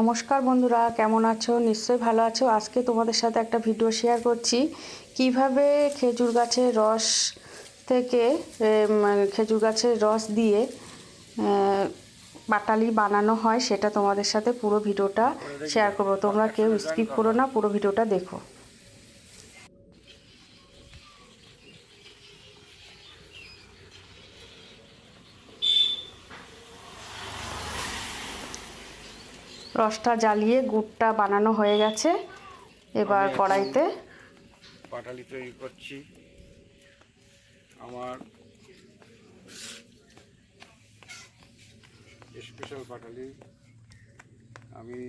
নমস্কার বন্ধুরা, কেমন আছো? নিশ্চয়ই ভালো আছো। আজকে তোমাদের সাথে একটা ভিডিও শেয়ার করছি। কীভাবে খেজুর গাছের রস থেকে খেজুর গাছের রস দিয়ে পাটালি বানানো হয়, সেটা তোমাদের সাথে পুরো ভিডিওটা শেয়ার করব। তোমরা কেউ স্কিপ করো না, পুরো ভিডিওটা দেখো। রসটা জ্বালিয়ে গুড়টা বানানো হয়ে গেছে। এবার কড়াইতে পাটালি তৈরি করছি। আমার স্পেশাল পাটালি আমি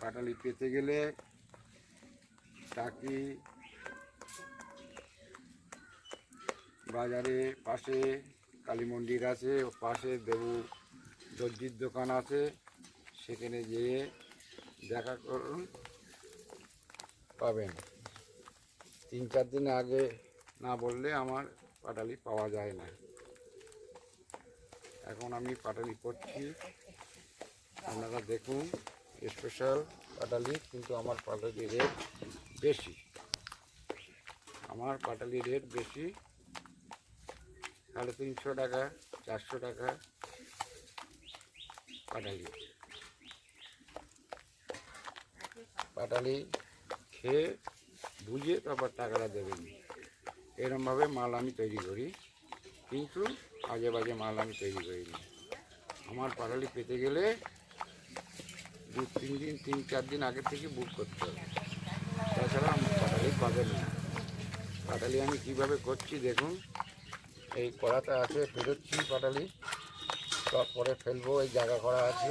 পাটালি পেতে গেলে টাকি বাজারে পাশে কালী মন্দির আছে ও পাশে দেবু দর্জির দোকান আছে। সেখানে যেয়ে দেখা করুন, পাবেন। তিন চার দিন আগে না বললে আমার পাটালি পাওয়া যায় না। এখন আমি পাটালি করছি আপনারা দেখুন স্পেশাল পাটালি, কিন্তু আমার পাটালি রেট বেশি। আমার পাটালি রেট বেশি। সাড়ে তিনশো টাকা, চারশো টাকা। পাটালি। পাটালি খেয়ে বুঝে তারপর টাকাটা দেবেন এরমভাবে মাল আমি তৈরি করি, কিন্তু আজে বাজে মাল আমি তৈরি করি না। আমার পাটালি পেতে গেলে দু, তিন দিন, তিন, চার দিন আগে থেকে বুক করতে হবে। তাছাড়া আমার পাটালি পাবেন না পাটালি আমি কীভাবে করছি দেখুন, এই কড়াতে আছে ফেরোচ্ছি পাটালি। তারপরে ফেলব, এই জায়গা করা আছে।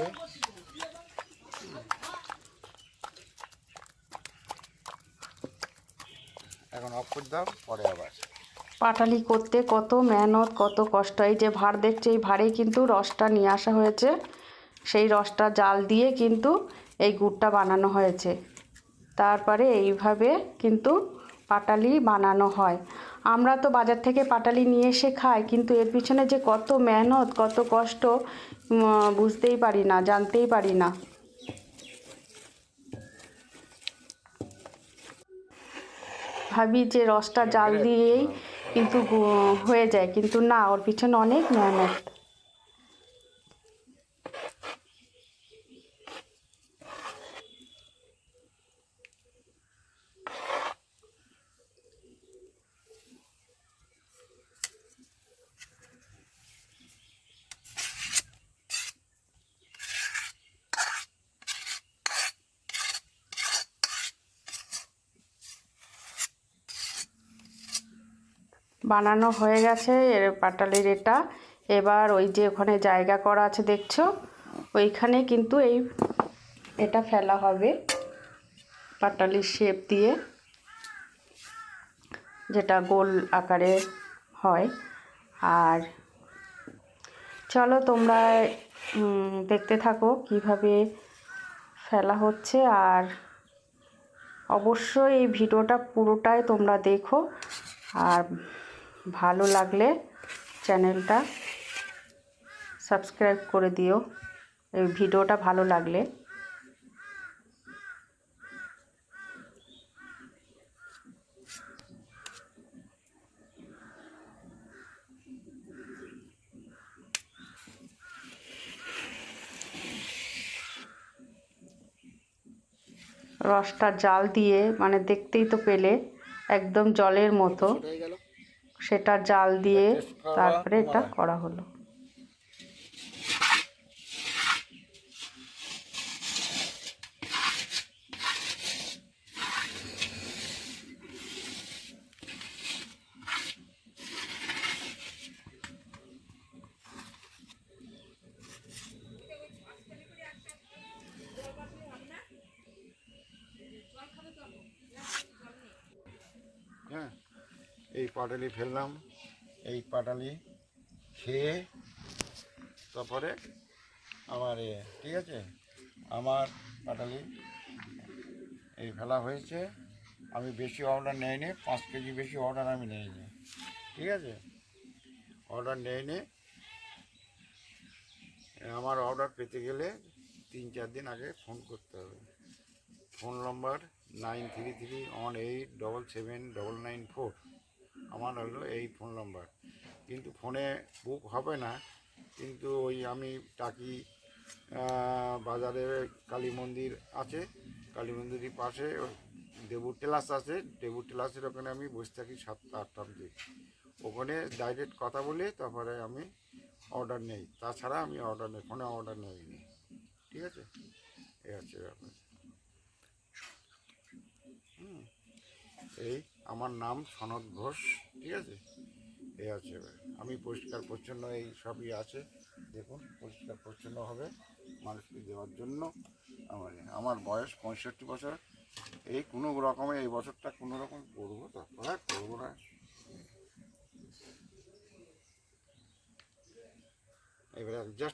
এখন অফ দাও, পরে আবার। পাটালি করতে কত মেহনত, কত কষ্ট, এই যে ভাড় দেখছে, এই ভাড়েই কিন্তু রসটা নিয়ে আসা হয়েছে। সেই রসটা জাল দিয়ে কিন্তু এই গুড়টা বানানো হয়েছে। তারপরে এইভাবে কিন্তু পাটালি বানানো হয়। আমরা তো বাজার থেকে পাটালি নিয়ে এসে খাই কিন্তু এর পিছনে যে কত মেহনত কত কষ্ট বুঝতেই পারি না জানতেই পারি না। ভাবি যে রসটা জাল দিয়েই কিন্তু হয়ে যায় কিন্তু না ওর পিছনে অনেক মেহনত। বানানো হয়ে গেছে এর পাটালির এটা। এবার ওই যে ওখানে জায়গা করা আছে, দেখছ? ওইখানে কিন্তু এই এটা ফেলা হবে পাটালির শেপ দিয়ে, যেটা গোল আকারে হয়। আর চলো তোমরা দেখতে থাকো কীভাবে ফেলা হচ্ছে। আর অবশ্যই এই ভিডিওটা পুরোটাই তোমরা দেখো। আর ভালো লাগলে চ্যানেলটা সাবস্ক্রাইব করে দিও। এই ভিডিওটা ভালো লাগলে। রসটা জাল দিয়ে মানে দেখতেই তো পেলে, একদম জলের মতো। সেটা জাল দিয়ে তারপরে এটা করা হলো হ্যাঁ এই পাটালি ফেললাম, এই পাটালি খেয়ে তারপরে আমার এ, ঠিক আছে? আমার পাটালি এই ফেলা হয়েছে। আমি বেশি অর্ডার নেইনি, পাঁচ কেজি বেশি অর্ডার আমি নেইনি, ঠিক আছে? অর্ডার নেইনি। আমার অর্ডার পেতে গেলে তিন চার দিন আগে ফোন করতে হবে। Phone number nine three three one eight double seven double nine four আমার হলো এই ফোন নম্বর। কিন্তু ফোনে বুক হবে না, কিন্তু ওই আমি টাকি বাজারে কালী মন্দির আছে, কালী মন্দিরের পাশে দেবুর টেলাস আছে দেবুর টেলাসের ওখানে আমি বসে থাকি সাতটা আটটা অবধি। ওখানে ডাইরেক্ট কথা বলে তারপরে আমি অর্ডার নেই। তাছাড়া আমি অর্ডার নেই, ফোনে অর্ডার নেইনি ঠিক আছে? এই হচ্ছে ব্যাপার। হুম। এই আমার নাম সনদ ঘোষ, ঠিক আছে? এই আছে। আমি পরিষ্কার পরিচ্ছন্ন, এই সবই আছে। দেখুন, পরিষ্কার পরিচ্ছন্ন হবে মানুষকে দেওয়ার জন্য। আমার আমার বয়স পঁয়ষট্টি বছর। এই কোনো রকমে এই বছরটা কোনো রকম করব, তারপরে করব না। এবারে সব